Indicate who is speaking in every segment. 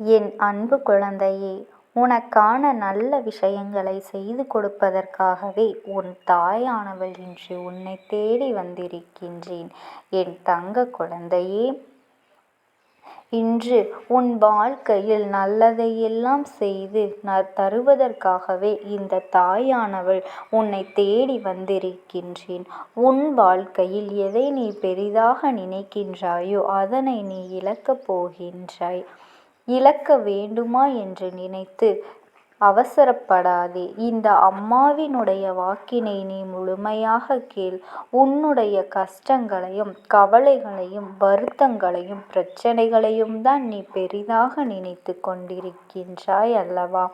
Speaker 1: என் அன்பு குழந்தையே உனக்கான நல்ல விஷயங்களை செய்து கொடுப்பதற்காகவே உன் தாயானவள் இன்று உன்னை தேடி வந்திருக்கின்றேன். என் தங்க குழந்தையே இன்று உன் வாழ்க்கையில் நல்லதையெல்லாம் செய்து தருவதற்காகவே இந்த தாயானவள் உன்னை தேடி வந்திருக்கின்றேன். உன் வாழ்க்கையில் எதை நீ பெரிதாக நினைக்கின்றாயோ அதனை நீ இழக்கப் போகின்றாய். இழக்க வேண்டுமா என்று நினைத்து அவசரப்படாதே. இந்த அம்மாவினுடைய வாக்கினை நீ முழுமையாக கேள். உன்னுடைய கஷ்டங்களையும் கவலைகளையும் வருத்தங்களையும் பிரச்சனைகளையும் தான் நீ பெரிதாக நினைத்து கொண்டிருக்கின்றாய் அல்லவா?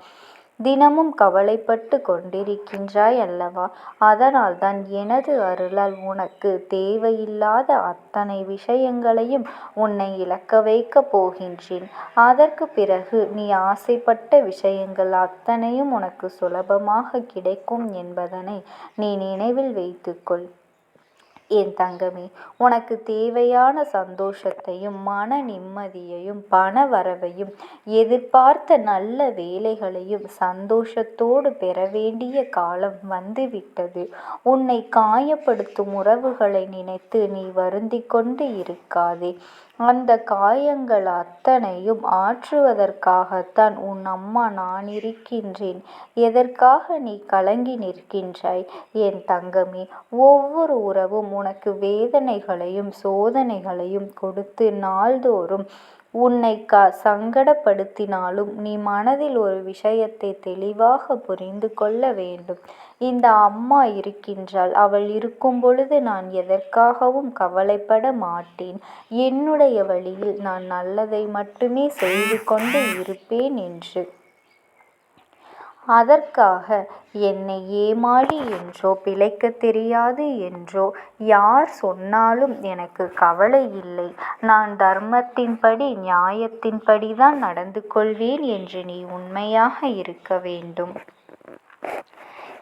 Speaker 1: தினமும் கவலைப்பட்டு கொண்டிருக்கின்றாய் அல்லவா? அதனால்தான் எனது அருளால் உனக்கு தேவையில்லாத அத்தனை விஷயங்களையும் உன்னை இழக்க வைக்கப் போகின்றேன். அதற்கு பிறகு நீ ஆசைப்பட்ட விஷயங்கள் அத்தனையும் உனக்கு சுலபமாக கிடைக்கும் என்பதனை நீ நினைவில் வைத்துக்கொள். என் தங்கமே உனக்கு தேவையான சந்தோஷத்தையும் மன நிம்மதியையும் பண வரவையும் எதிர்பார்த்த நல்ல வேலைகளையும் சந்தோஷத்தோடு பெற வேண்டிய காலம் வந்துவிட்டது. உன்னை காயப்படுத்தும் உறவுகளை நினைத்து நீ வருந்தி கொண்டு இருக்காதே. அந்த காயங்கள் அத்தனையும் ஆற்றுவதற்காகத்தான் உன் அம்மா நான் இருக்கின்றேன். எதற்காக நீ கலங்கி நிற்கின்றாய்? என் தங்கமே ஒவ்வொரு உறவும் உனக்கு வேதனைகளையும் சோதனைகளையும் கொடுத்து நாள்தோறும் உன்னை க சங்கடப்படுத்தினாலும் நீ மனதில் ஒரு விஷயத்தை தெளிவாக புரிந்து கொள்ள வேண்டும். இந்த அம்மா இருக்கின்றாள். அவள் இருக்கும் பொழுது நான் எதற்காகவும் கவலைப்பட மாட்டேன். என்னுடைய வழியில் நான் நல்லதை மட்டுமே செய்து கொண்டு இருப்பேன் என்று. அதற்காக என்னை ஏமாளி என்றோ பிழைக்க தெரியாது என்றோ யார் சொன்னாலும் எனக்கு கவலை இல்லை. நான் தர்மத்தின்படி நியாயத்தின்படி தான் நடந்து கொள்வேன் என்று நீ உண்மையாக இருக்க வேண்டும்.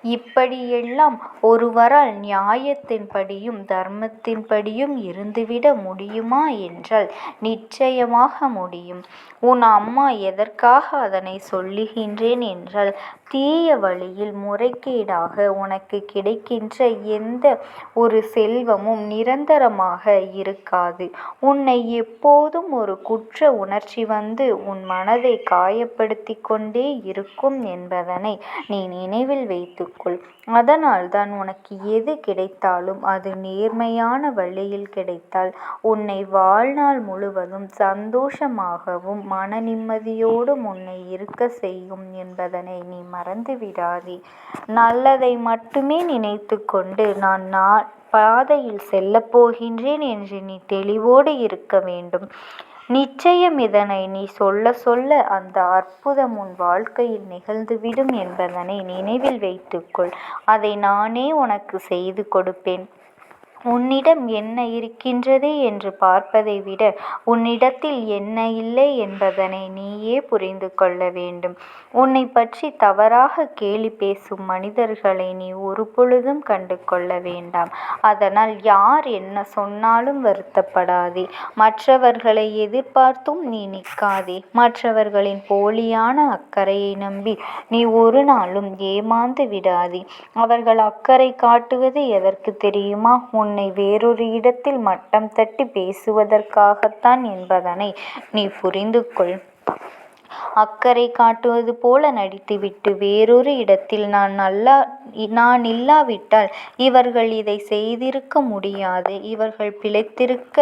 Speaker 1: இப்படியெல்லாம் ஒருவரால் நியாயத்தின்படியும் தர்மத்தின்படியும் இருந்துவிட முடியுமா என்றால் நிச்சயமாக முடியும். உன் அம்மா எதற்காக அதனை சொல்லுகின்றேன் என்றால் தீய வழியில் முறைகேடாக உனக்கு கிடைக்கின்ற எந்த ஒரு செல்வமும் நிரந்தரமாக இருக்காது. உன்னை எப்போதும் ஒரு குற்ற உணர்ச்சி வந்து உன் மனதை காயப்படுத்தி கொண்டே இருக்கும் என்பதனை நீ நினைவில் வைத்துக்கொள். அதனால்தான் உனக்கு எது கிடைத்தாலும் அது நேர்மையான வழியில் கிடைத்தால் உன்னை வாழ்நாள் முழுவதும் சந்தோஷமாகவும் மன நிம்மதியோடும் உன்னை இருக்க செய்யும் என்பதனை நீ மறந்து விடாதே. நல்லதை மட்டுமே நினைத்து கொண்டு நான் நான் பாதையில் செல்லப் போகின்றேன் என்று நீ தெளிவோடு இருக்க வேண்டும். நிச்சயம் இதனை நீ சொல்ல சொல்ல அந்த அற்புதம் உன் வாழ்க்கையில் நிகழ்ந்துவிடும் என்பதனை நினைவில் வைத்துக்கொள் அதை நானே உனக்கு செய்து கொடுப்பேன். உன்னிடம் என்ன இருக்கின்றது என்று பார்ப்பதை விட உன்னிடத்தில் என்ன இல்லை என்பதனை நீயே புரிந்து கொள்ள வேண்டும். உன்னை பற்றி தவறாக கேலி பேசும் மனிதர்களை நீ ஒரு பொழுதும் கண்டு கொள்ள வேண்டாம். அதனால் யார் என்ன சொன்னாலும் வருத்தப்படாதே. மற்றவர்களை எதிர்பார்த்தும் நீ நிற்காதே. மற்றவர்களின் போலியான அக்கறையை நம்பி நீ ஒரு நாளும் ஏமாந்து விடாதே. அவர்கள் அக்கறை காட்டுவது எதற்கு தெரியுமா? உன் உன்னை வேறொரு இடத்தில் மட்டம் தட்டி பேசுவதற்காகத்தான் என்பதனை நீ புரிந்து கொள் அக்கறை காட்டுவது போல நடித்துவிட்டு வேறொரு இடத்தில் நான் நல்லா நான் இல்லாவிட்டால் இவர்கள் இதை செய்திருக்க முடியாது. இவர்கள் பிழைத்திருக்க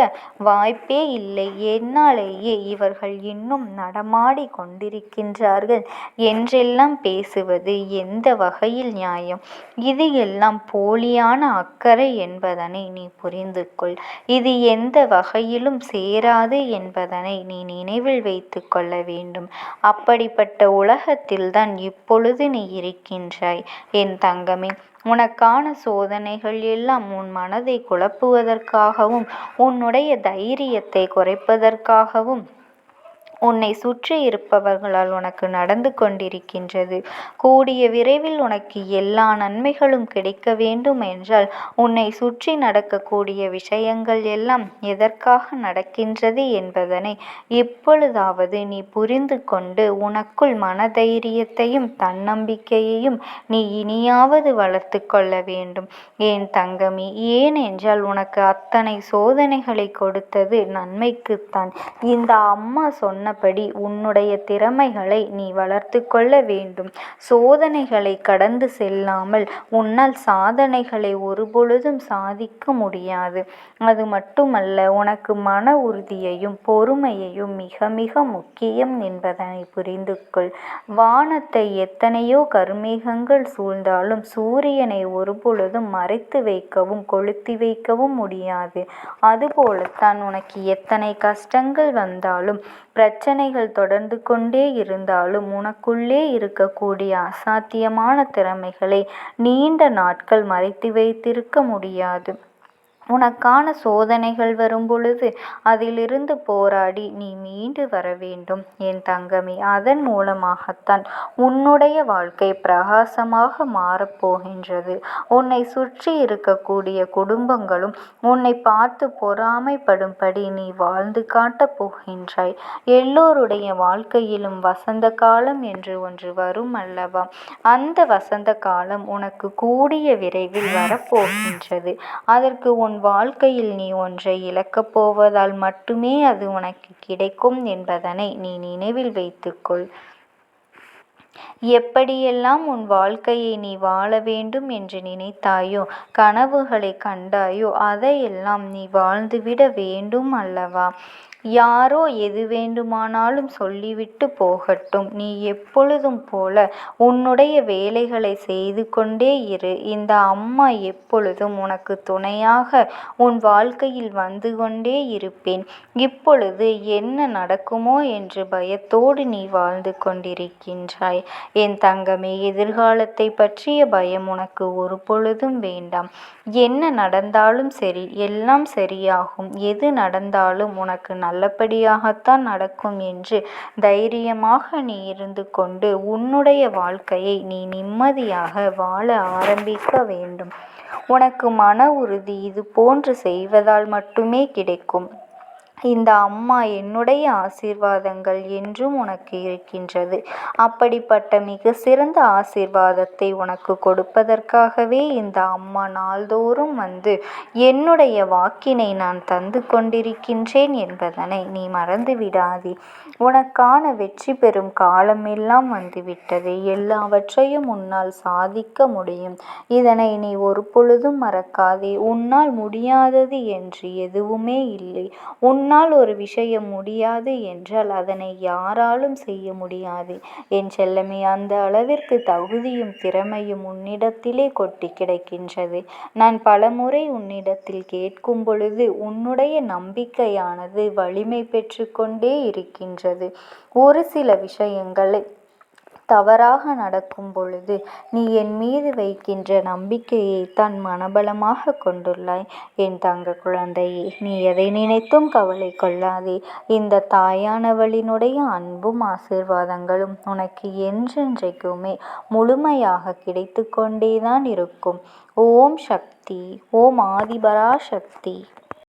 Speaker 1: வாய்ப்பே இல்லை. என்னாலேயே இவர்கள் இன்னும் நடமாடி கொண்டிருக்கின்றார்கள் என்றெல்லாம் பேசுவது எந்த வகையில் நியாயம்? இது எல்லாம் போலியான அக்கறை என்பதனை நீ புரிந்து கொள் இது எந்த வகையிலும் சேராது என்பதனை நீ நினைவில் வைத்து கொள்ள வேண்டும். அப்படிப்பட்ட உலகத்தில்தான் இப்பொழுது நீ இருக்கின்றாய். என் தங்கமே உனக்கான சோதனைகள் எல்லாம் உன் மனதை குழப்புவதற்காகவும் உன்னுடைய தைரியத்தை குறைப்பதற்காகவும் உன்னை சுற்றி இருப்பவர்களால் உனக்கு நடந்து கொண்டிருக்கின்றது. கூடிய விரைவில் உனக்கு எல்லா நன்மைகளும் கிடைக்க வேண்டும் என்றால் உன்னை சுற்றி நடக்கக்கூடிய விஷயங்கள் எல்லாம் எதற்காக நடக்கின்றது என்பதனை இப்பொழுதாவது நீ புரிந்து கொண்டு உனக்குள் மனதைரியத்தையும் தன்னம்பிக்கையையும் நீ இனியாவது வளர்த்து கொள்ள வேண்டும். ஏன் தங்கமி ஏனென்றால் உனக்கு அத்தனை சோதனைகளை கொடுத்தது நன்மைக்குத்தான். இந்த அம்மா சொன்ன சொன்னபடி உன்னுடைய திறமைகளை நீ வளர்த்து கொள்ள வேண்டும். சோதனைகளை கடந்து செல்லாமல் உன்னால் சாதனைகளை ஒருபொழுதும் சாதிக்க முடியாது. அது மட்டுமல்ல உனக்கு மன உறுதியையும் பொறுமையையும் மிக மிக முக்கியம் என்பதனை புரிந்து கொள் வானத்தை எத்தனையோ கருமேகங்கள் சூழ்ந்தாலும் சூரியனை ஒருபொழுதும் மறைத்து வைக்கவும் கொளுத்தி வைக்கவும் முடியாது. அதுபோலத்தான் உனக்கு எத்தனை கஷ்டங்கள் வந்தாலும் பிரச்சனைகள் தொடர்ந்து கொண்டே இருந்தாலும் உனக்குள்ளே இருக்கக்கூடிய அசாத்தியமான திறமைகளை நீண்ட நாட்கள் மறைத்து வைத்திருக்க முடியாது. உனக்கான சோதனைகள் வரும்பொழுது அதிலிருந்து போராடி நீ மீண்டு வர வேண்டும். என் தங்கமே அதன் மூலமாகத்தான் உன்னுடைய வாழ்க்கை பிரகாசமாக மாறப்போகின்றது உன்னை சுற்றி இருக்கக்கூடிய குடும்பங்களும் உன்னை பார்த்து பொறாமைப்படும்படி நீ வாழ்ந்து காட்டப் போகின்றாய். எல்லோருடைய வாழ்க்கையிலும் வசந்த காலம் என்று ஒன்று வரும் அல்லவா? அந்த வசந்த காலம் உனக்கு கூடிய விரைவில் வரப்போகின்றது அதற்கு உன் உன் வாழ்க்கையில் நீ ஒன்றை இழக்கப் போவதால் மட்டுமே அது உனக்கு கிடைக்கும் என்பதனை நீ நினைவில் வைத்துக்கொள். எப்படியெல்லாம் உன் வாழ்க்கையை நீ வாழ வேண்டும் என்று நினைத்தாயோ கனவுகளை கண்டாயோ அதையெல்லாம் நீ வாழ்ந்துவிட வேண்டும் அல்லவா? யாரோ எது வேண்டுமானாலும் சொல்லிவிட்டு போகட்டும். நீ எப்பொழுதும் போல உன்னுடைய வேலைகளை செய்து கொண்டே இரு. இந்த அம்மா எப்பொழுதும் உனக்கு துணையாக உன் வாழ்க்கையில் வந்து கொண்டே இருப்பேன். இப்பொழுது என்ன நடக்குமோ என்று பயத்தோடு நீ வாழ்ந்து கொண்டிருக்கின்றாய். என் தங்கமே எதிர்காலத்தை பற்றிய பயம் உனக்கு ஒரு பொழுதும் வேண்டாம். என்ன நடந்தாலும் சரி எல்லாம் சரியாகும். எது நடந்தாலும் உனக்கு நல்லபடியாகத்தான் நடக்கும் என்று தைரியமாக நீ இருந்து கொண்டு உன்னுடைய வாழ்க்கையை நீ நிம்மதியாக வாழ ஆரம்பிக்க வேண்டும். உனக்கு மன உறுதி இது போன்று செய்வதால் மட்டுமே கிடைக்கும். இந்த அம்மா என்னுடைய ஆசீர்வாதங்கள் என்றும் உனக்கு இருக்கின்றது. அப்படிப்பட்ட மிக சிறந்த ஆசீர்வாதத்தை உனக்கு கொடுப்பதற்காகவே இந்த அம்மா நாள்தோறும் வந்து என்னுடைய வாக்கினை நான் தந்து கொண்டிருக்கின்றேன் என்பதனை நீ மறந்து விடாதே. உனக்கான வெற்றி பெறும் காலமெல்லாம் வந்துவிட்டது. எல்லாவற்றையும் உன்னால் சாதிக்க முடியும். இதனை நீ ஒரு பொழுதும் மறக்காதே. உன்னால் முடியாதது என்று எதுவுமே இல்லை. உன் உன்னால் ஒரு விஷயம் முடியாது என்றால் அதனை யாராலும் செய்ய முடியாது. என் செல்லமே அந்த அளவிற்கு தகுதியும் திறமையும் உன்னிடத்திலே கொட்டி கிடக்கின்றது. நான் பலமுறை உன்னிடத்தில் கேட்கும் பொழுது உன்னுடைய நம்பிக்கையானது வலிமை பெற்று கொண்டே இருக்கின்றது. ஒரு சில விஷயங்களை தவறாக நடக்கும் பொழுது நீ என் மீது வைக்கின்ற நம்பிக்கையை தான் மனபலமாக கொண்டுள்ளாய். என் தங்க குழந்தையே நீ எதை நினைத்தும் கவலை கொள்ளாதே. இந்த தாயானவளினுடைய அன்பும் ஆசீர்வாதங்களும் உனக்கு என்றென்றைக்குமே முழுமையாக கிடைத்து கொண்டேதான் இருக்கும். ஓம் சக்தி ஓம் ஆதிபரா சக்தி